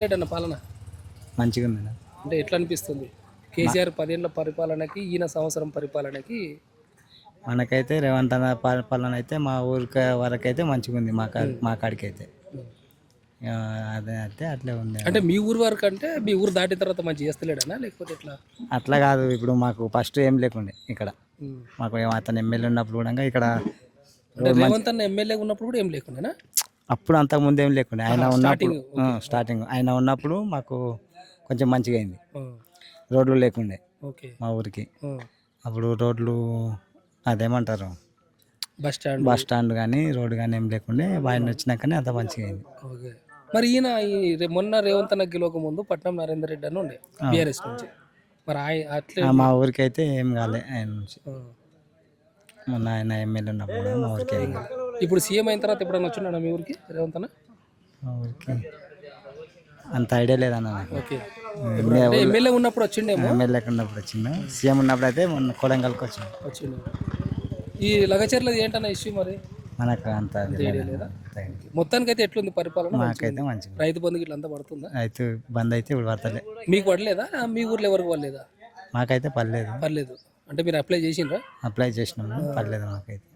ఏంటన్న పాలన? మంచిగా ఉంది అంటే ఎట్లా అనిపిస్తుంది? కేసీఆర్ పదేళ్ళ పరిపాలనకి ఈయన సంవత్సరం పరిపాలనకి? మనకైతే రేవంత్ అన్న పా- పాలన అయితే మా ఊరికి వరకైతే మంచిగా ఉంది మా కా మా కాడికి అయితే ఆ, అదే అయితే అట్లే ఉంది అంటే మీ ఊరు వరకు అంటే మీ ఊరు దాటిన తర్వాత మంచి చేస్తలేడనా? లేకపోతే ఎట్లా? అట్లా కాదు ఇప్పుడు మాకు ఫస్ట్ ఏం లేకుండే ఇక్కడ. ఉమ్. మాకు ఏం అతను ఎమ్మెల్యే ఉన్నప్పుడు కూడా ఇక్కడ అంటే రేవంత్ అన్న ఎమ్మెల్యే ఉన్నప్పుడు కూడా ఏం లేకుండానా? అప్పుడు అంత ముందు ఏం లేకుండే. ఆయన ఉన్నప్పుడు స్టార్టింగ్ ఆయన ఉన్నప్పుడు మాకు కొంచెం మంచిగా అయింది రోడ్లు లేకుండే ఓకే. మా ఊరికి. అప్పుడు రోడ్లు అదేమంటారు? Bus stand. బస్ స్టాండ్ కానీ రోడ్డు కానీ ఏం లేకుండే. ఆయన వచ్చినాకనే అంత మంచిగా అయింది మరి ఈయన ఈ రే- మొన్న రేవంత్ అన్న గెలవక ముందు పట్నం నరేందర్ రెడ్డి అని ఉండే బీఆర్ఎస్ నుంచి. మరి అట్లే మా ఊరికి అయితే ఏం కాలే ఆయన నుంచి. మొన్న ఆయన ఎమ్మెల్యే ఉన్నప్పుడు మా ఊరికి ఏం కాలే. ఇప్పుడు సీఎం అయిన తర్వాత ఎప్పుడైనా వచ్చినాడా మీ ఊరికి రేవంత్ అన్న? అంత ఐడియా లేదన్న ఓకే. ఎమ్మెల్యే ఉన్నప్పుడు వచ్చిండేమో. ఎమ్మెల్యే ఉన్నప్పుడు వచ్చిండు. సీఎం ఉన్నప్పుడు అయితే మొన్న కొడంగల్కి వచ్చిండు. వచ్చిండు. ఈ లగచర్లది ఏంటన్న ఇష్యూ మరి? మనకు అంత. మొత్తానికి అయితే ఎట్లుంది పరిపాలన? మాకైతే మంచిగా రైతు బంధుకి ఇట్లా అంతా పడుతుందా? అయితే బంద్ అయితే ఇప్పుడు పడతలే. మీకు పడలేదా? మీ ఊర్లో ఎవరికి పడలేదా? మాకైతే పర్లేదు పర్లేదు అంటే మీరు అప్లై చేసిండ్రా? అప్లై చేసినాము. పర్లేదు మాకైతే.